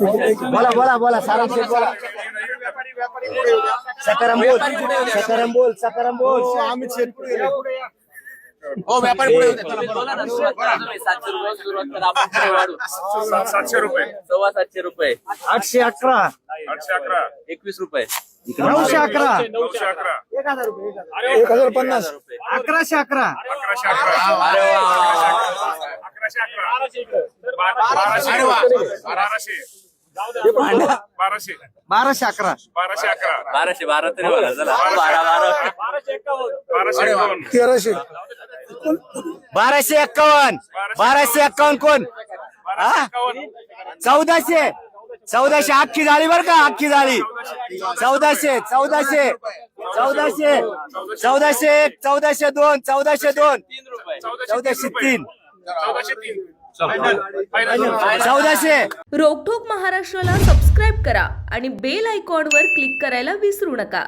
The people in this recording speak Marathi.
बोला बोला बोला सारा शेठ बोला. सकाराम बोल. सकाराम बोल सकाराम बोल. अमित शेठ पुढे गेले. हो व्यापारी पुढे होते. तुम्ही बोला. ना सुरुवात करा तुम्ही. सातशे रुपये सुरुवात करा आपण पुढे वाढू. सात- सातशे रुपये. सव्वा सातशे रुपये. आठशे अकरा. आठशे अकरा. एकवीस रुपये. नऊशे अकरा. नऊशे अकरा. एक हजार पन्नास हजार. रुपये अकराशे अकरा. अकराशे अकरा. अरे वा. अकराशे अकरा. बा- बाराशे अरे वा. बाराशे. बाराशे. बाराशे अकरा. बाराशे अकरा. बाराशे बारा तरी बघा चला. बारा बारा. बाराशे एकावन्न. तेराशे. बाराशे एक्कावन्न बाराशे एक्कावन्न कोण? चौदाशे. चौदाशे. अख्खी झाली बर का अख्खी झाली चौदाशे चौदाशे. चौदाशे. चौदाशे एक चौदाशे दोन चौदाशे दोन. चौदाशे तीन. चौदाशे तीन. चौदाशे रोकठोक महाराष्ट्राला सबस्क्राईब करा आणि बेल आयकॉनवर क्लिक करायला विसरू नका.